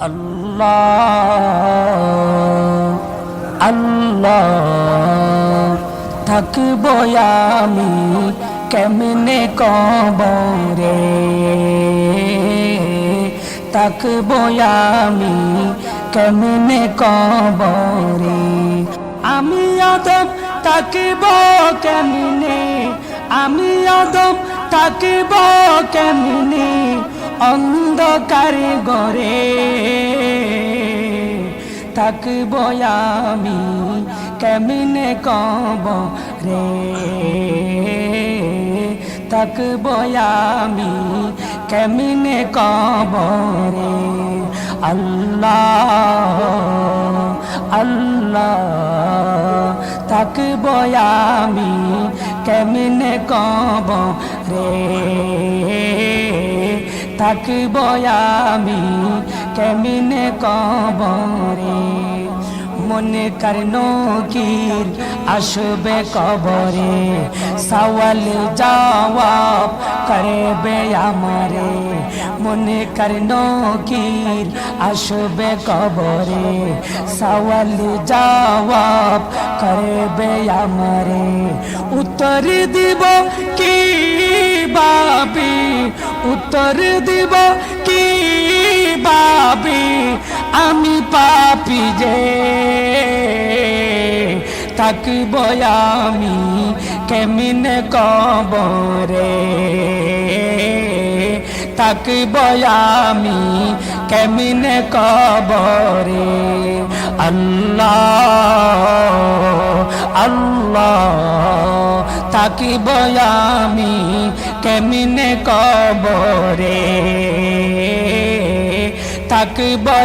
আল্লাহ আল্লাহ, থাকব আমি কেমনে কবরে? থাকব আমি কেমনে কবরে? আমি আদম তাকিব কেমনে? আমি আদম তাকিব কেমনে? অন্ধকার গরে থাকব আমি? কেমনে কব রে? থাকব আমি? কেমনে কব রে? আল্লাহ আল্লাহ, থাকব আমি? কেমনে কব রে? থাকব আমি? কেমনে কবরে? মনে কির আসবে কবরে। সওয়াল জবাব করবে আমারে। মনে কির আসবে কবরে। সওয়াল জবাব করবে আমারে। উত্তর দিব কি বাবি উত্তর দিব আমি পাপি যে তাকিব আমি কেমিনে কবরে? তাকিব আমি কেমিনে কবরে? আল্লাহ আল্লাহ তাকিব আমি কেমিনে কবরে? তাকিব